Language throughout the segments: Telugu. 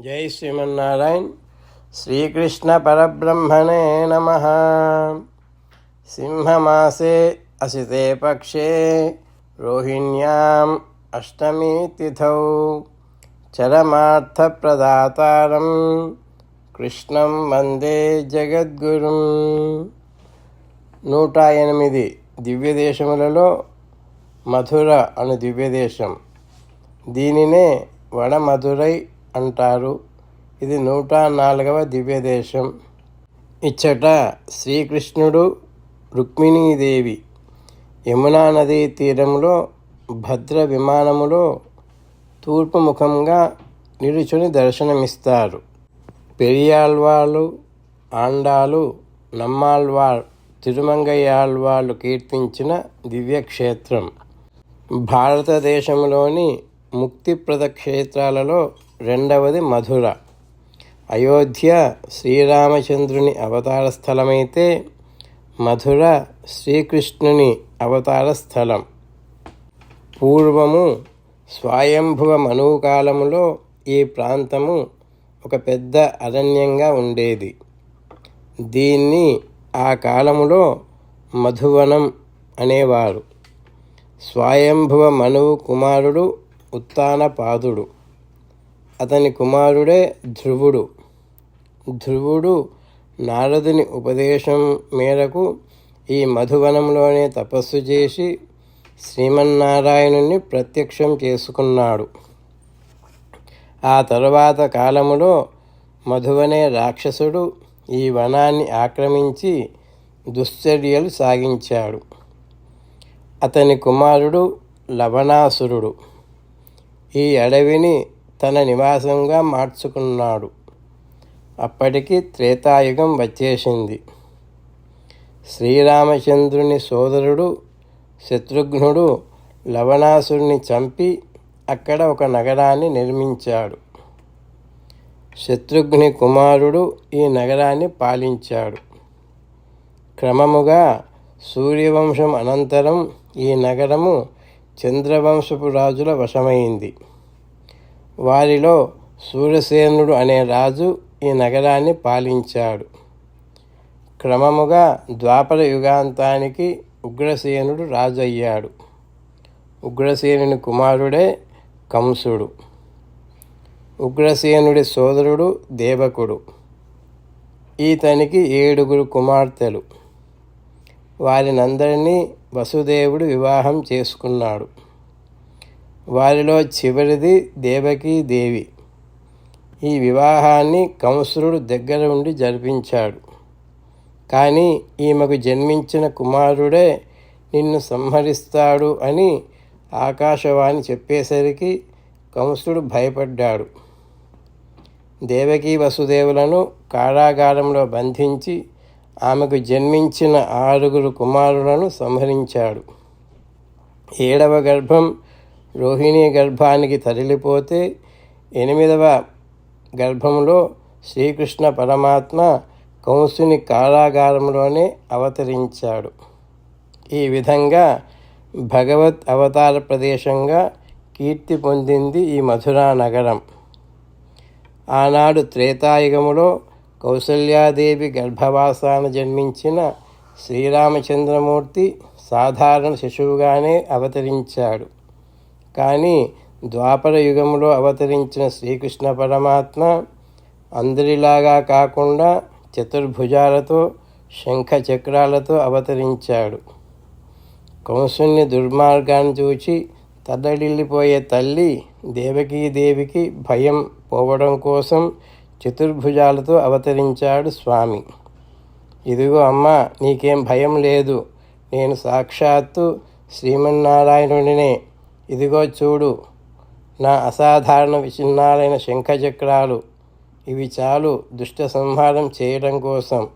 జై శ్రీమన్నారాయణ్. శ్రీకృష్ణ పరబ్రహ్మణే నమ. సింహమాసే అసితే పక్షే రోహిణ్యాం అష్టమీ తిథౌ. చరమార్థప్రదాతారం కృష్ణం వందే జగద్గురుం. నూట ఎనిమిది దివ్యదేశములలో మధుర అను దివ్యదేశం. దీనినే వడమధురై అంటారు. ఇది నూట నాలుగవ దివ్యదేశం. ఇచ్చట శ్రీకృష్ణుడు రుక్మిణీదేవి యమునా నదీ తీరంలో భద్ర విమానములో తూర్పు ముఖంగా నిలుచుని దర్శనమిస్తారు. పెరియాళ్వాళ్ళు ఆండాలు నమ్మాళ్వాళ్ తిరుమంగయ్యాళ్వాళ్ళు కీర్తించిన దివ్యక్షేత్రం. భారతదేశంలోని ముక్తిప్రద క్షేత్రాలలో రెండవది మధుర. అయోధ్య శ్రీరామచంద్రుని అవతార స్థలమైతే మధుర శ్రీకృష్ణుని అవతార స్థలం. పూర్వము స్వయంభువ మనుకాలములో ఈ ప్రాంతము ఒక పెద్ద అరణ్యంగా ఉండేది. దీన్ని ఆ కాలములో మధువనం అనేవారు. స్వయంభువ మనువు కుమారుడు ఉత్తానపాదుడు. అతని కుమారుడే ధ్రువుడు. ధ్రువుడు నారదుని ఉపదేశం మేరకు ఈ మధువనంలోనే తపస్సు చేసి శ్రీమన్నారాయణుని ప్రత్యక్షం చేసుకున్నాడు. ఆ తరువాత కాలములో మధువనే రాక్షసుడు ఈ వనాన్ని ఆక్రమించి దుశ్చర్యలు సాగించాడు. అతని కుమారుడు లవణాసురుడు. ఈ అడవిని తన నివాసంగా మార్చుకున్నాడు. అప్పటికి త్రేతాయుగం వచ్చేసింది. శ్రీరామచంద్రుని సోదరుడు శత్రుఘ్నుడు లవణాసురుని చంపి అక్కడ ఒక నగరాన్ని నిర్మించాడు. శత్రుఘ్ని కుమారుడు ఈ నగరాన్ని పాలించాడు. క్రమముగా సూర్యవంశం అనంతరం ఈ నగరము చంద్రవంశపు రాజుల వశమైంది. వారిలో సూర్యసేనుడు అనే రాజు ఈ నగరాన్ని పాలించాడు. క్రమముగా ద్వాపర యుగాంతానికి ఉగ్రసేనుడు రాజు అయ్యాడు ఉగ్రసేనుని కుమారుడే కంసుడు. ఉగ్రసేనుడి సోదరుడు దేవకుడు. ఈతనికి ఏడుగురు కుమార్తెలు. వారినందరినీ వసుదేవుడు వివాహం చేసుకున్నాడు. వారిలో చివరిది దేవకీ దేవి. ఈ వివాహాన్ని కంసురుడు దగ్గర ఉండి జరిపించాడు. కానీ ఈమెకు జన్మించిన కుమారుడే నిన్ను సంహరిస్తాడు అని ఆకాశవాణి చెప్పేసరికి కంసుడు భయపడ్డాడు. దేవకీ వసుదేవులను కారాగారంలో బంధించి ఆమెకు జన్మించిన ఆరుగురు కుమారులను సంహరించాడు. ఏడవ గర్భం రోహిణి గర్భానికి తరలిపోతే ఎనిమిదవ గర్భంలో శ్రీకృష్ణ పరమాత్మ కంసుని కారాగారంలోనే అవతరించాడు. ఈ విధంగా భగవత్ అవతార ప్రదేశంగా కీర్తి పొందింది ఈ మధురా నగరం. ఆనాడు త్రేతాయుగములో కౌసల్యాదేవి గర్భవాసాన జన్మించిన శ్రీరామచంద్రమూర్తి సాధారణ శిశువుగానే అవతరించాడు. కానీ ద్వాపర యుగంలో అవతరించిన శ్రీకృష్ణ పరమాత్మ అందరిలాగా కాకుండా చతుర్భుజాలతో శంఖ చక్రాలతో అవతరించాడు. కంసుని దుర్మార్గాన్ని చూచి తల్లడిల్లిపోయే తల్లి దేవకీదేవికి భయం పోవడం కోసం చతుర్భుజాలతో అవతరించాడు స్వామి. ఇదిగో అమ్మ నీకేం భయం లేదు. నేను సాక్షాత్తు శ్రీమన్నారాయణుడినే. ఇదిగో చూడు నా అసాధారణ విచిన్నాలైన శంఖచక్రాలు ఇవి చాలు దుష్ట సంహారం చేయడం కోసం.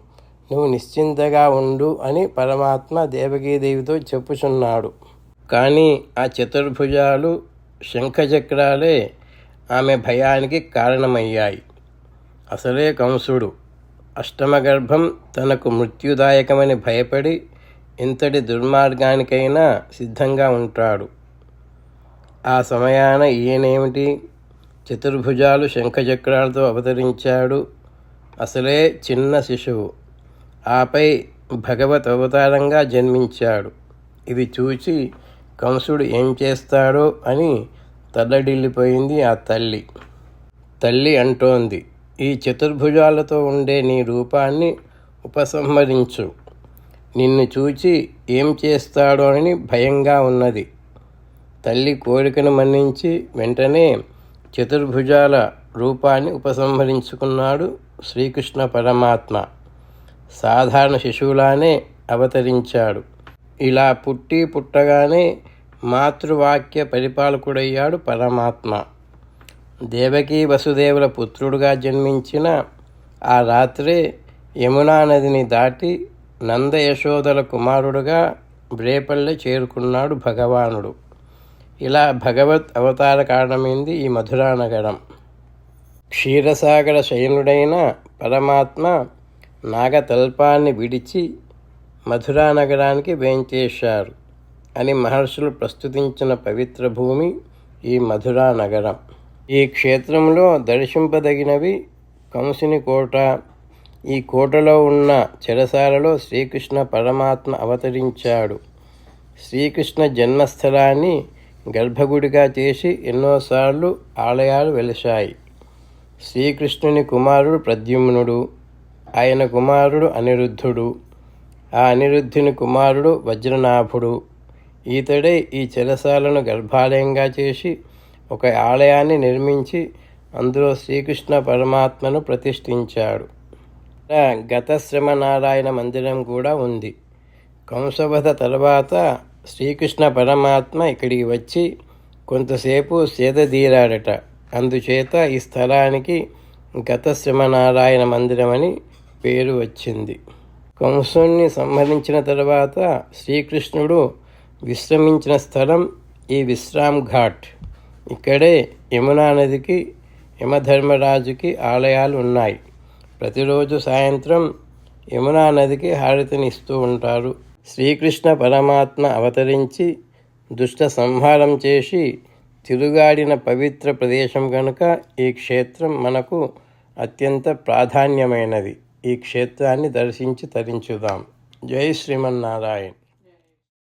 నువ్వు నిశ్చింతగా ఉండు అని పరమాత్మ దేవకీదేవితో చెప్పుచున్నాడు. కానీ ఆ చతుర్భుజాలు శంఖచక్రాలే ఆమె భయానికి కారణమయ్యాయి. అసలే కంసుడు అష్టమ గర్భం తనకు మృత్యుదాయకమని భయపడి ఇంతటి దుర్మార్గానికైనా సిద్ధంగా ఉంటాడు. ఆ సమయాన ఈయనేమిటి? చతుర్భుజాలు శంఖచక్రాలతో అవతరించాడు. అసలే చిన్న శిశువు. ఆపై భగవత్ అవతారంగా జన్మించాడు. ఇది చూచి కంసుడు ఏం చేస్తాడో అని తల్లడిల్లిపోయింది ఆ తల్లి. తల్లి అంటోంది ఈ చతుర్భుజాలతో ఉండే నీ రూపాన్ని ఉపసంహరించు. నిన్ను చూచి ఏం చేస్తాడో అని భయంగా ఉన్నది. తల్లి కోరికను మన్నించి వెంటనే చతుర్భుజాల రూపాన్ని ఉపసంహరించుకున్నాడు శ్రీకృష్ణ పరమాత్మ. సాధారణ శిశువులానే అవతరించాడు. ఇలా పుట్టి పుట్టగానే మాతృవాక్య పరిపాలకుడయ్యాడు పరమాత్మ. దేవకీ వసుదేవుల పుత్రుడుగా జన్మించిన ఆ రాత్రే యమునా నదిని దాటి నంద యశోదల కుమారుడుగా బ్రేపల్లె చేరుకున్నాడు భగవానుడు. ఇలా భగవత్ అవతార కారణమైంది ఈ మధురానగరం. క్షీరసాగర శయనుడైన పరమాత్మ నాగతల్పాన్ని విడిచి మధురానగరానికి వేంచేశారు అని మహర్షులు ప్రస్తుతించిన పవిత్ర భూమి ఈ మధురా నగరం ఈ క్షేత్రంలో దర్శింపదగినవి కంసుని కోట. ఈ కోటలో ఉన్న చెరసాలలో శ్రీకృష్ణ పరమాత్మ అవతరించాడు. శ్రీకృష్ణ జన్మస్థలాన్ని గర్భగుడిగా చేసి ఎన్నోసార్లు ఆలయాలు వెలిశాయి. శ్రీకృష్ణుని కుమారుడు ప్రద్యుమ్నుడు ఆయన కుమారుడు అనిరుద్ధుడు ఆ అనిరుద్ధుని కుమారుడు వజ్రనాభుడు. ఈతడే ఈ చెరసాలను గర్భాలయంగా చేసి ఒక ఆలయాన్ని నిర్మించి అందులో శ్రీకృష్ణ పరమాత్మను ప్రతిష్ఠించాడు. గతశ్రమ నారాయణ మందిరం కూడా ఉంది. కంసవధ తర్వాత శ్రీకృష్ణ పరమాత్మ ఇక్కడికి వచ్చి కొంతసేపు సేదదీరాడట అందుచేత ఈ స్థలానికి గతశ్రమనారాయణ మందిరం అని పేరు వచ్చింది. కంసుణ్ణి సంహరించిన తర్వాత శ్రీకృష్ణుడు విశ్రమించిన స్థలం ఈ విశ్రామ్ ఘాట్. ఇక్కడే యమునా నదికి యమధర్మరాజుకి ఆలయాలు ఉన్నాయి. ప్రతిరోజు సాయంత్రం యమునా నదికి హారతినిస్తూ ఉంటారు. శ్రీకృష్ణ పరమాత్మ అవతరించి దుష్ట సంహారం చేసి తిరుగాడిన పవిత్ర ప్రదేశం కనుక ఈ క్షేత్రం మనకు అత్యంత ప్రాధాన్యమైనది. ఈ క్షేత్రాన్ని దర్శించి తరించుదాం. జై శ్రీమన్నారాయణ్.